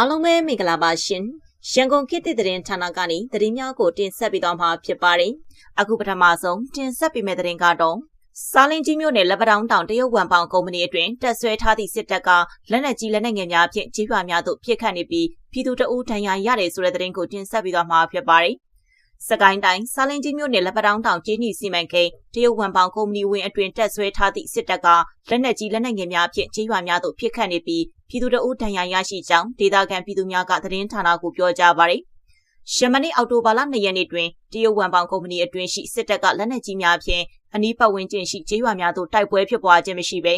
အားလုံးပဲမင်္ဂလာပါရှင်ရန်ကုန်ခေတ်သစ်သတင်းဌာနကနေသတင်းများကိုတင်ဆက်ပေးသွားမှာဖြစ်ပါတယ်အခုပထမဆုံးတင်ဆက်ပေးမယ့်သတင်းကတော့စာလင်းကြီးမြို့နယ်လက်ပတောင်းတောင်တရုတ်ဝန်ပေါင်ကုမ္ပဏီအတွင်းတက်ဆွဲထားသည့်စစ်တပ်ကလက်နက်ကြီးလက်နက်ငယ်များဖြင့်ကြီးပွားများသို့ပြစ်ခတ်နေပြီးပြည်သူတအုပ်ထံရရတယ်ဆိုတဲ့သတင်းကိုတင်ဆက်ပေးသွားမှာဖြစ်ပါတယ် စကိုင်းတိုင်းစာလင်းကြီးမြို့နယ်လက်ပတောင်းတောင်ကြီးနီစီမံကိန်းတရုတ်ဝန်ပေါင်ကုမ္ပဏီဝင်အတွင်တက်ဆွဲထားသည့်စစ်တပ်ကလက်နက်ကြီးလက်နက်ငယ်များဖြင့်ကြီးရွာများသို့ပြစ်ခတ်နေပြီးပြည်သူတအုပ်ဒဏ်ရာရရှိကြောင်းဒေသခံပြည်သူများကသတင်းဌာနကိုပြောကြားပါရယ်ရှမနေ့အောက်တိုဘာလ2ရက်နေ့တွင်တရုတ်ဝန်ပေါင်ကုမ္ပဏီအတွင်းရှိစစ်တပ်ကလက်နက်ကြီးများဖြင့်အနီးပတ်ဝန်းကျင်ရှိကျေးရွာများသို့တိုက်ပွဲဖြစ်ပွားခြင်းမရှိဘဲ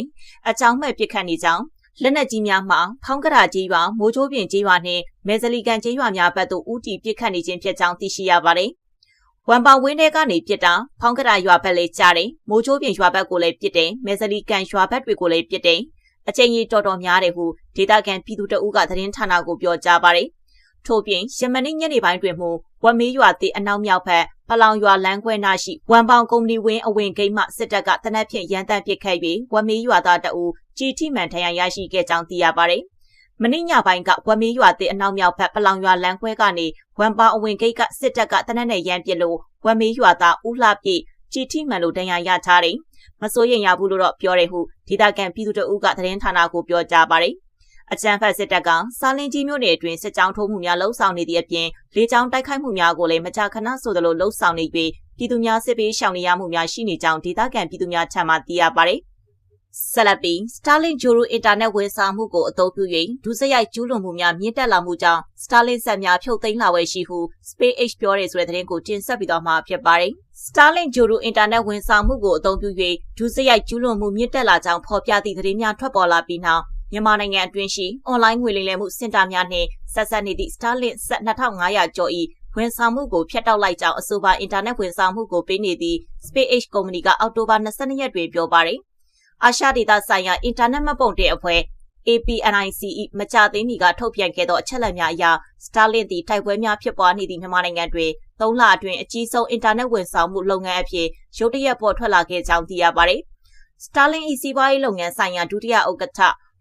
အကြောင်းမဲ့ပစ်ခတ်နေကြောင်း လက်နက်ကြီးများမှဖောင်းကရာကြီးရွာမိုးချိုးပြင်ကြီးရွာနှင့်မဲဇလီကန်ကြီးရွာများဘက်သို့ဦးတည်ပစ်ခတ်နေခြင်းဖြစ်ကြောင်းသိရှိရပါတယ်။ဝန်ပေါင်ဝင်းထဲကနေပြစ်တာဖောင်းကရာရွာဘက်လည်းကြားတယ်မိုးချိုးပြင်ရွာဘက်ကိုလည်းပြစ်တယ်မဲဇလီကန်ရွာဘက်တွေကိုလည်းပြစ်တယ်အချိန်ကြီးတော်တော်များတယ်ဟုဒေတာကန်ပြည်သူတအုပ်ကသတင်းဌာနကိုပြောကြားပါတယ်။ထို့ပြင်ယမနေ့ညနေပိုင်းတွင်မှဝမ်မေးရွာတိအနောက်မြောက်ဘက် ပလောင်ရွာလမ်းခွဲနာရှိဝမ်ပေါင်ကုမ္ပဏီဝင်းအဝင်ဂိတ်မှစစ်တပ်ကတနက်ဖြန်ရန်တမ်းပစ်ခတ်၍ဝမ်မေးရွာသားတအုပ်ကြီးထိမှန်ထရန်ရရှိခဲ့ကြောင်းသိရပါတယ်။မနေ့ညပိုင်းကဝမ်မေးရွာတိအနောက်မြောက်ဘက်ပလောင်ရွာလမ်းခွဲကနေဝမ်ပေါင်အဝင်ဂိတ်ကစစ်တပ်ကတနက်နဲ့ရန်ပစ်လို့ဝမ်မေးရွာသားဦးလှပြည့်ကြီးထိမှန်လို့တရားရထားတယ်။မစိုးရင်ရဘူးလို့တော့ပြောတယ်ဟုဒေသခံပြည်သူတို့ကသတင်းဌာနကိုပြောကြားပါတယ် အကြံဖတ်စစ်တပ်ကစားလင်းကြီးမြို့နယ်အတွင်းစစ်ကြောင်းထိုးမှုများလှုပ်ဆောင်နေသည့်အပြင်လေကြောင်းတိုက်ခိုက်မှုများကိုလည်းမကြာခဏဆိုသလိုလှုပ်ဆောင်နေပြီးပြည်သူများစစ်ပေးရှောင်နေရမှုများရှိနေကြောင်းဒေသခံပြည်သူများထံမှသိရပါတယ်ဆလပီ Starlink Joro Internet ဝန်ဆောင်မှုကိုအသုံးပြု၍ဒုစရိုက်ကျူးလွန်မှုများမြင့်တက်လာမှုကြောင့် Starlink ဆက်များဖြုတ်သိမ်းလာဝယ်ရှိဟု SpaceX ပြောတယ်ဆိုတဲ့သတင်းကိုတင်ဆက်ပြီးတော့မှာဖြစ်ပါတယ်။ Starlink Joro Internet ဝန်ဆောင်မှုကိုအသုံးပြု၍ဒုစရိုက်ကျူးလွန်မှုမြင့်တက်လာကြောင်းဖော်ပြသည့်သတင်းများထွက်ပေါ်လာပြီးနောက် မြန်မာနိုင်ငံအတွင်းရှိအွန်လိုင်းငွေလိမ်လည်မှုစင်တာများနှင့်ဆက်ဆက်နေသည့် Starlink ဆက်2500ကျော်၏ဝန်ဆောင်မှုကိုဖျက်တောက်လိုက်ကြောင်းအဆိုပါအင်တာနက်ဝန်ဆောင်မှုကိုပေးနေသည့် SpaceX ကုမ္ပဏီကအောက်တိုဘာ22ရက်တွင်ပြောပါရယ်အာရှဒေသဆိုင်ရာအင်တာနက်မှတ်ပုံတင်အဖွဲ့ APNICE မကြသေးမီကထုတ်ပြန်ခဲ့သောအချက်အလက်များအရ Starlink သည်တိုက်ပွဲများဖြစ်ပွားနေသည့်မြန်မာနိုင်ငံတွင်၃လအတွင်းအကြီးဆုံးအင်တာနက်ဝန်ဆောင်မှုလုပ်ငန်းအဖြစ်ရုတ်တရက်ပေါ်ထွက်လာခဲ့ကြောင်းသိရပါတယ်။ Starlink ဤစီးပွားရေးလုပ်ငန်းဆိုင်ရာဒုတိယဥက္ကဋ္ဌ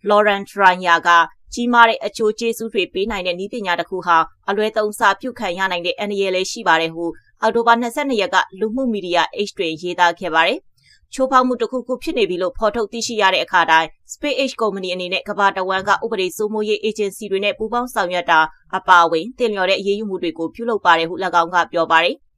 Lauren Tranya ကကြီးမားတဲ့အကျိုးကျေးဇူးတွေပေးနိုင်တဲ့နည်းပညာတစ်ခုဟာအလွဲသုံးစားပြုခံရနိုင်တဲ့အန္တရာယ်လည်းရှိပါတယ်ဟုအော်တိုဘာ22ရက်ကလူမှုမီဒီယာ H တွင်ရေးသားခဲ့ပါတယ်။ချိုးဖောက်မှုတစ်ခုခုဖြစ်နေပြီလို့ဖော်ထုတ်သိရှိရတဲ့အခါတိုင်း SpaceX ကုမ္ပဏီအနေနဲ့ကမ္ဘာတဝန်းကဥပဒေစိုးမိုးရေးအေဂျင်စီတွေနဲ့ပူးပေါင်းဆောင်ရွက်တာအပါအဝင်တင်လျော်တဲ့အရေးယူမှုတွေကိုပြုလုပ်ပါတယ်ဟု၎င်းကပြောပါတယ်။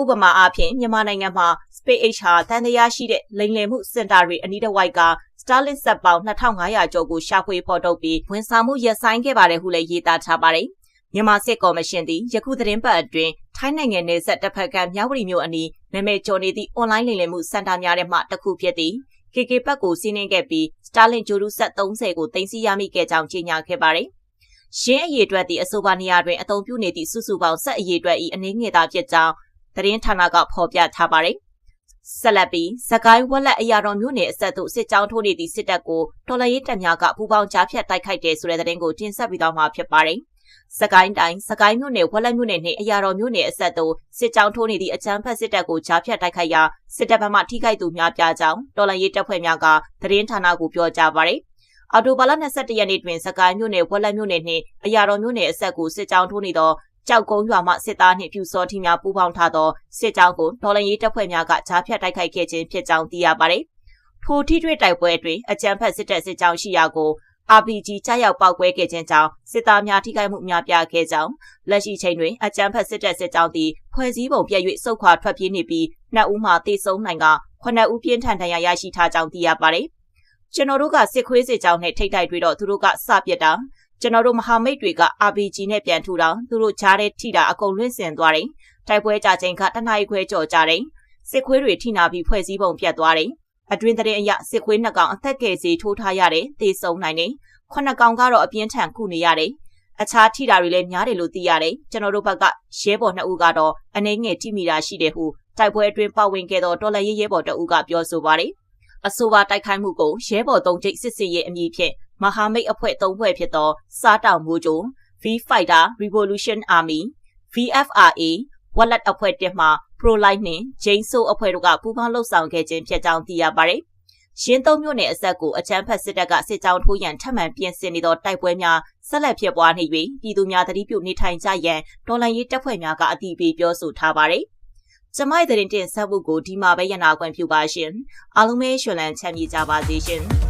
ဥပမာအားဖြင့်မြန်မာနိုင်ငံမှာ SpaceX ဟာတန်တရားရှိတဲ့လိမ်လည်မှုစင်တာတွေအနီးတစ်ဝိုက်က Starlink စက်ပေါင်း2500ကျော်ကိုရှာဖွေဖော်ထုတ်ပြီးဝန်ဆောင်မှုရပ်ဆိုင်းခဲ့ပါတယ်ဟုလည်းရေးသားထားပါတယ်။မြန်မာစစ်ကော်မရှင်သည်ယခုသတင်းပတ်အတွင်းထိုင်းနိုင်ငံနယ်စပ်တစ်ဖက်ကမြဝတီမြို့အနီးနာမည်ကျော်နေသည့်အွန်လိုင်းလိမ်လည်မှုစင်တာများထဲမှတစ်ခုဖြစ်သည့် KK ဘက်ကိုစီးနှင်းခဲ့ပြီး Starlink ဂျိုရူဆက်30ကိုတင်စီရမိခဲ့ကြောင်းကြေညာခဲ့ပါတယ်။ရင်းအရေးအတွက်သည့်အဆိုပါနေရာတွင်အသုံးပြုနေသည့်စုစုပေါင်းဆက်အရေးအတွက်၏အနည်းငယ်သာဖြစ်ကြောင်း သတင်းဌာနကဖော်ပြထားပါတယ်။ဆက်လက်ပြီးစကိုင်းဝက်လက်အရာတော်မျိုးနယ်အဆက်သို့စစ်ကြောင်းထိုးနေသည့်စစ်တပ်ကိုတော်လရေးတပ်များကပူးပေါင်းကြားဖြတ်တိုက်ခိုက်တယ်ဆိုတဲ့သတင်းကိုတင်ဆက်ပြီးတော့မှာဖြစ်ပါတယ်။စကိုင်းတိုင်းစကိုင်းမြို့နယ်ဝက်လက်မြို့နယ်နှင့်အရာတော်မြို့နယ်အဆက်သို့စစ်ကြောင်းထိုးနေသည့်အကြမ်းဖက်စစ်တပ်ကိုကြားဖြတ်တိုက်ခိုက်ရာစစ်တပ်ဘက်မှထိခိုက်သူများပြားကြောင်းတော်လှန်ရေးတပ်ဖွဲ့များကသတင်းဌာနကိုပြောကြားပါရယ်အော်တိုဘာလ22ရက်နေ့တွင်စကိုင်းမြို့နယ်ဝက်လက်မြို့နယ်နှင့်အရာတော်မြို့နယ်အဆက်ကိုစစ်ကြောင်းထိုးနေသော ကြောက်ကုန်းရွာမှစစ်သားနှင့်ပြူစောထီများပူးပေါင်းထားသောစစ်ကြောင်းကိုဒေါ်လန်ရေးတပ်ဖွဲ့များကကြားဖြတ်တိုက်ခိုက်ခဲ့ခြင်းဖြစ်ကြောင်းသိရပါတယ်။ထိုထိတွေ့တိုက်ပွဲအတွင်းအကြမ်းဖက်စစ်တပ်စစ်ကြောင်းရှိရာကို RPG ကြားရောက်ပောက်ကွဲခဲ့ခြင်းကြောင့်စစ်သားများထိခိုက်မှုများပြားခဲ့ကြောင်းလက်ရှိချိန်တွင်အကြမ်းဖက်စစ်တပ်စစ်ကြောင်းသည်ဖွဲ့စည်းပုံပြည့်၍စုခွာထွက်ပြေးနေပြီးနှစ်ဦးမှတေဆုံးနိုင်ကခုနှစ်ဦးပြင်းထန်ဒဏ်ရာရရှိထားကြောင်းသိရပါတယ်။ကျွန်တော်တို့ကစစ်ခွေးစစ်ကြောင်းနဲ့ထိတ်တိုက်တွေ့တော့သူတို့ကစပစ်တာ ကျွန်တော်တို့မဟာမိတ်တွေက RPG နဲ့ပြန်ထူတာသူတို့ကြားတဲ့ထိတာအကုန်လွင့်စင်သွားတယ်။တိုက်ပွဲကြချိန်ကတနအီခွဲကြော်ကြတယ်။စစ်ခွေးတွေထိနာပြီးဖွဲ့စည်းပုံပြတ်သွားတယ်အတွင်းတဲ့အရစစ်ခွေးနှစ်ကောင်အသက်ကယ်စီထိုးထားရတယ်သေဆုံးနိုင်တယ်ခုနှစ်ကောင်ကတော့အပြင်းထန်ခုနေရတယ်အခြားထိတာတွေလည်းများတယ်လို့သိရတယ်ကျွန်တော်တို့ဘက်ကရဲဘော်နှစ်ဦးကတော့အနေငယ်ထိမိတာရှိတယ်ဟုတိုက်ပွဲအတွင်းပတ်ဝင်ခဲ့သောတော်လရဲရဲဘော်တအုပ်ကပြောဆိုပါတယ်အဆိုပါတိုက်ခိုက်မှုကိုရဲဘော်သုံးကျိတ်စစ်စစ်ရဲ့အမည်ဖြင့် မဟာမိတ်အဖွဲ့သုံးဖွဲ့ဖြစ်သောစားတောင်မိုးကြို V Fighter Revolution Army VFRA ဝက်လက်အဖွဲ့တက်မှ Pro Light နှင့် Jane So အဖွဲ့တို့ကပူးပေါင်းလှုပ်ဆောင်ခဲ့ခြင်းဖြစ်ကြောင်းသိရပါတယ်ရှင်းသုံးမြို့နယ်အဆက်ကိုအကြမ်းဖက်စစ်တပ်ကစစ်ကြောင်းထိုးရန်ထပ်မံပြင်ဆင်နေသောတိုက်ပွဲများဆက်လက်ဖြစ်ပွားနေ၍ပြည်သူများသတိပြုနေထိုင်ကြရန်တော်လှန်ရေးတပ်ဖွဲ့များကအတိပေးပြောဆိုထားပါတယ်။ကျမရဲ့တင်တင်ဆက်မှုကိုဒီမှာပဲရနာခွင့်ပြုပါရှင်။အားလုံးပဲရှင်လန်းချမ်းမြေကြပါစေရှင်။